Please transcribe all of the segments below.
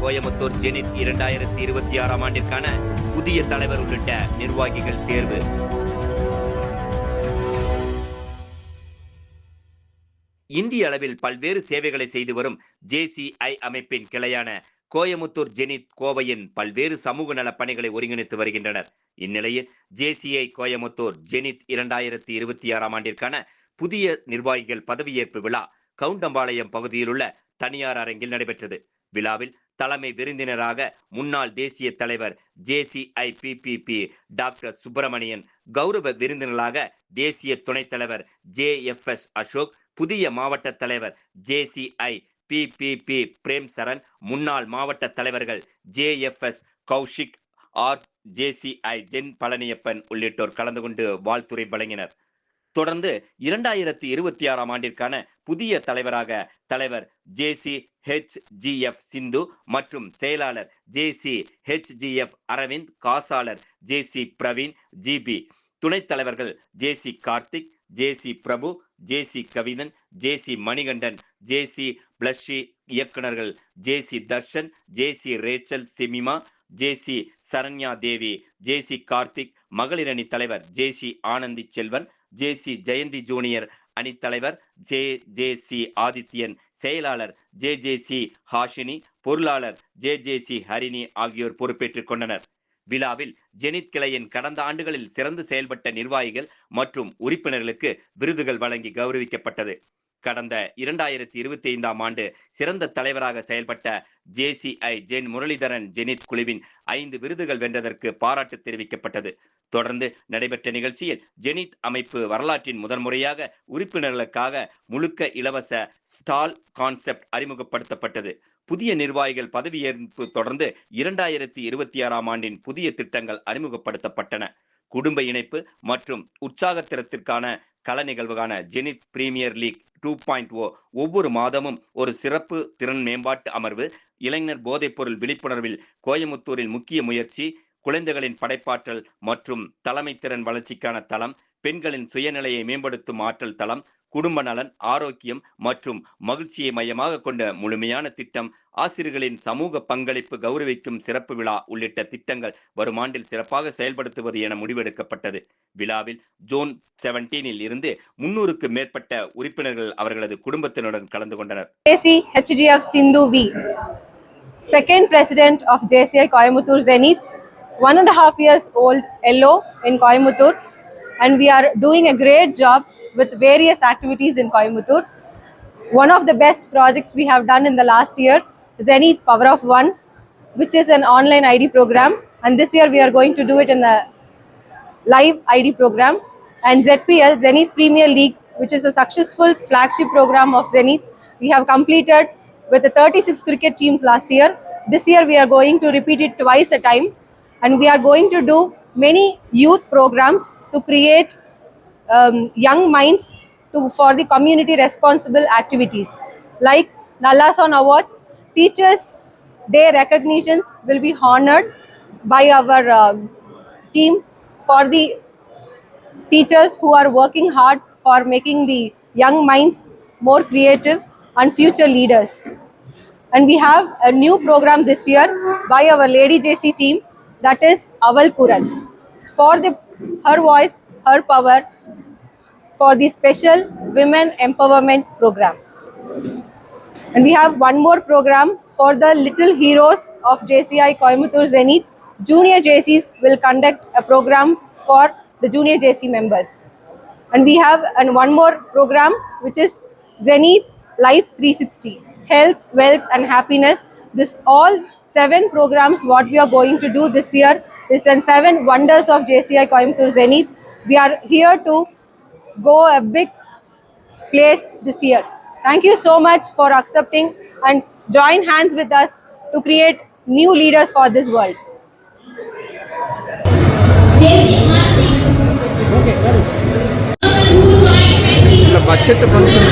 Coimbatore Coimbatore zenith இரண்டாயிரத்தி இருபத்தி ஆறாம் ஆண்டிற்கான புதிய தலைவர் உள்ளிட்ட நிர்வாகிகள் தேர்வு. இந்திய அளவில் பல்வேறு சேவைகளை செய்து வரும் ஜேசிஐ அமைப்பின் கிளையான கோயமுத்தூர் ஜெனித் கோவையின் பல்வேறு சமூக நலப் பணிகளை ஒருங்கிணைத்து வருகின்றனர். இந்நிலையில் ஜேசிஐ கோயமுத்தூர் ஜெனித் இரண்டாயிரத்தி இருபத்தி ஆறாம் ஆண்டிற்கான புதிய நிர்வாகிகள் பதவியேற்பு விழா கவுண்டம்பாளையம் பகுதியில் உள்ள தனியார் அரங்கில் நடைபெற்றது. விழாவில் தலைமை விருந்தினராக முன்னாள் தேசிய தலைவர் ஜேசிஐ பிபிபி டாக்டர் சுப்பிரமணியன் கௌரவ விருந்தினராக தேசிய துணைத் தலைவர் ஜே எஃப் எஸ் அசோக் புதிய மாவட்ட தலைவர் ஜேசிஐ பிபிபி பிரேம் சரண் முன்னாள் மாவட்ட தலைவர்கள் J F S Kaushik R JCI gen Palaniappan உள்ளிட்டோர் கலந்து கொண்டு வாழ்த்துறை வழங்கினர். தொடர்ந்து இரண்டாயிரத்தி இருபத்தி ஆறாம் ஆண்டிற்கான புதிய தலைவராக தலைவர் J C H G F Sindhu மற்றும் செயலாளர் J C H G F Aravind காசாளர் J C Praveen GB துணைத் தலைவர்கள் JC Karthik J C Prabhu J C Kavidhan JC Manikandan JC Blessy இயக்குனர்கள் JC Darshan J C Rachel சிமிமா JC Saranya Devi J C Karthik மகளிரணி தலைவர் J C Anandhi Selvan JC Jayanthi junior அணித்தலைவர் J J C Adithyan செயலாளர் J J C Hashini பொருளாளர் J J C Harini ஆகியோர் பொறுப்பேற்றுக் கொண்டனர். விழாவில் ஜெனித் கிளையின் கடந்த ஆண்டுகளில் சிறந்து செயல்பட்ட நிர்வாகிகள் மற்றும் உறுப்பினர்களுக்கு விருதுகள் வழங்கி கௌரவிக்கப்பட்டது. கடந்த இரண்டாயிரத்தி இருபத்தி ஐந்தாம் ஆண்டு சிறந்த தலைவராக செயல்பட்ட ஜேசிஐ ஜென் முரளிதரன் ஜெனித் குழுவின் ஐந்து விருதுகள் வென்றதற்கு பாராட்டு தெரிவிக்கப்பட்டது. தொடர்ந்து நடைபெற்ற நிகழ்ச்சியில் ஜெனித் அமைப்பு வரலாற்றின் முதன்முறையாக உறுப்பினர்களுக்காக முழுக்க இலவச ஸ்டால் கான்செப்ட் அறிமுகப்படுத்தப்பட்டது. புதிய நிர்வாகிகள் பதவியேற்பு தொடர்ந்து இரண்டாயிரத்தி இருபத்தி ஆறாம் ஆண்டின் புதிய திட்டங்கள் அறிமுகப்படுத்தப்பட்டன. குடும்ப இணைப்பு மற்றும் உற்சாகத்திறத்திற்கான கள நிகழ்வுகான Zenith premier league two point O ஒவ்வொரு மாதமும் ஒரு சிறப்பு திறன் மேம்பாட்டு அமர்வு இளைஞர் போதைப்பொருள் விழிப்புணர்வில் கோயமுத்தூரில் முக்கிய முயற்சி குழந்தைகளின் படைப்பாற்றல் மற்றும் தலைமை திறன் வளர்ச்சிக்கான தளம் பெண்களின் சுயநிலையை மேம்படுத்தும் ஆற்றல் தளம் குடும்ப நலன் ஆரோக்கியம் மற்றும் மகிழ்ச்சியை மையமாக கொண்ட முழுமையான திட்டம் ஆசிரியர்களின் சமூக பங்களிப்பு கௌரவிக்கும் சிறப்பு விழா உள்ளிட்ட திட்டங்கள் வரும் ஆண்டில் சிறப்பாக செயல்படுத்துவது என முடிவெடுக்கப்பட்டது. விழாவில் ஜோன் செவன்டீனில் இருந்து முன்னூறுக்கு மேற்பட்ட உறுப்பினர்கள் அவர்களது குடும்பத்தினருடன் கலந்து கொண்டனர். Sindhu V Sindhu V, second president of JCI Coimbatore Zenith, one and a half years old Yellow in Coimbatore, and we are doing a great job with various activities in Coimbatore. One of the best projects we have done in the last year, is Zenith Power of One, which is an online ID program, and this year we are going to do it in a live ID program and ZPL Zenith Premier League, which is a successful flagship program of Zenith. We have completed with the 36 cricket teams last year. This year we are going to repeat it twice a time, and we are going to do many youth programs to create um, young minds to for the community responsible activities like Nalason Awards, Teachers Day recognitions will be honored by our um, team for the teachers who are working hard for making the young minds more creative and future leaders. And we have a new program this year by our Lady JC team that is Aval Kural. It's for the her voice, her power for the special women empowerment program. And we have one more program for the little heroes of JCI Coimbatore Zenith. Junior JCs will conduct a program for the junior JC members. And we have and one more program which is Zenith Life 360 Health, Wealth, and Happiness. This all seven programs what we are going to do this year is in seven wonders of JCI Coimbatore Zenith. We are here to go a big place this year. Thank you so much for accepting and join hands with us to create new leaders for this world. இந்த budget function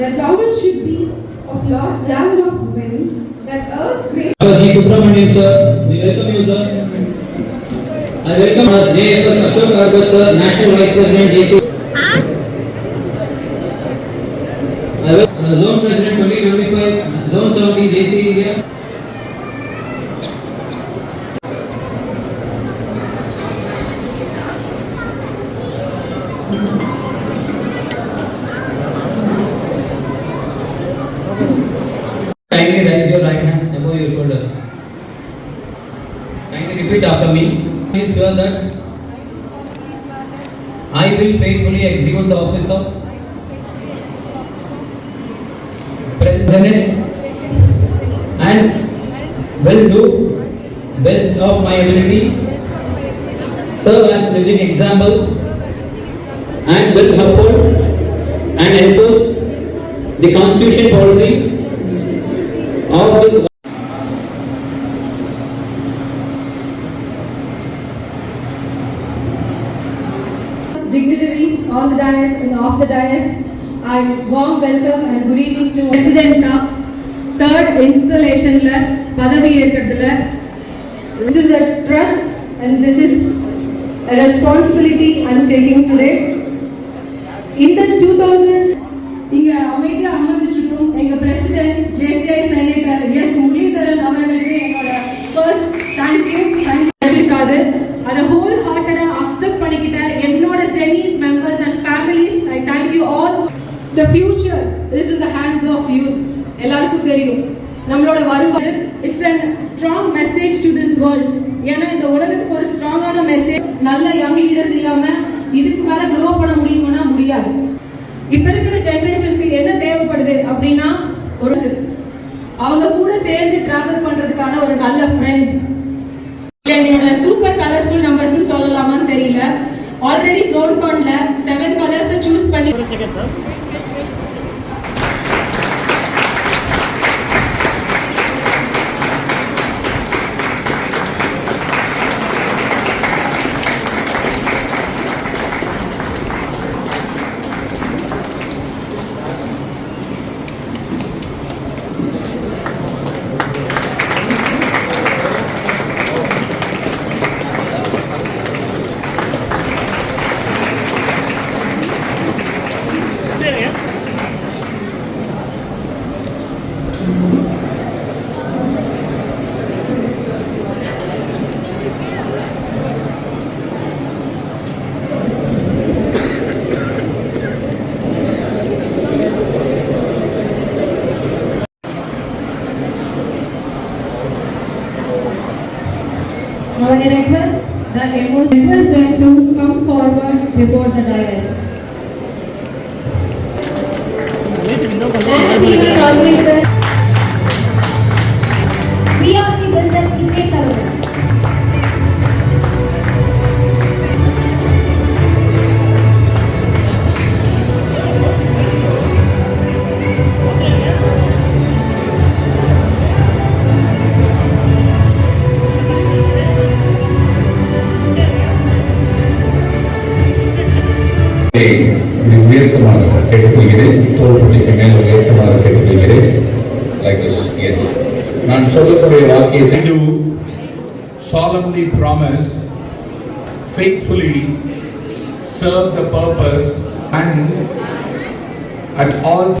that government should be of laws rather of men, that earth's great sir, we welcome you sir. I welcome our JFS Ashok sir, National Vice President JC. Kindly repeat after me. I swear that I will faithfully execute the office of President and will do best of my ability, serve as living example and will uphold and enforce the constitution policy of this the dais. I warm welcome and good evening to President of third installationல பதவி ஏற்கிறதுல This is a trust and this is a responsibility I'm taking today. இந்த 2000 இங்க அமைதியா அமர்ந்துச்சுட்டும் எங்க president JCI senator S Murali வருவார் it's an strong message to this world ஏன்னா இந்த உலகத்துக்கு ஒரு ஸ்ட்ராங்கான மெசேஜ் நல்ல யங் லீடர்ஸ் இல்லாம இதுக்கு மேல க்ரோ பண்ண முடியுமானா முடியாது. இப்ப இருக்கிற ஜெனரேஷனுக்கு என்ன தேவைப்படுது அப்படின்னா ஒரு அவங்க கூட சேர்ந்து டிராவல் பண்றதுக்கான ஒரு நல்ல ஃப்ரெண்ட் என்னோட சூப்பர் கலர்ஃபுல் நம்பர்ஸ் சொல்லலாமான்னு தெரியல. ஆல்ரெடி ஜோன் பண்ணல செவன் கலர்ஸ் சூஸ் பண்ணி request them to come forward before the dais. Nancy will call sir. We Priya Sri Gandhas Ikesh Avatar. கேட்டுக்கொள்கிறேன். தோள்பட்டிக்கு மேல் உயர்த்தமாக கேட்டுக்கொள்கிறேன். லைக் திஸ் எஸ் நான் சொல்லக்கூடிய வாக்கியத்தை I do solemnly promise faithfully serve the purpose and at all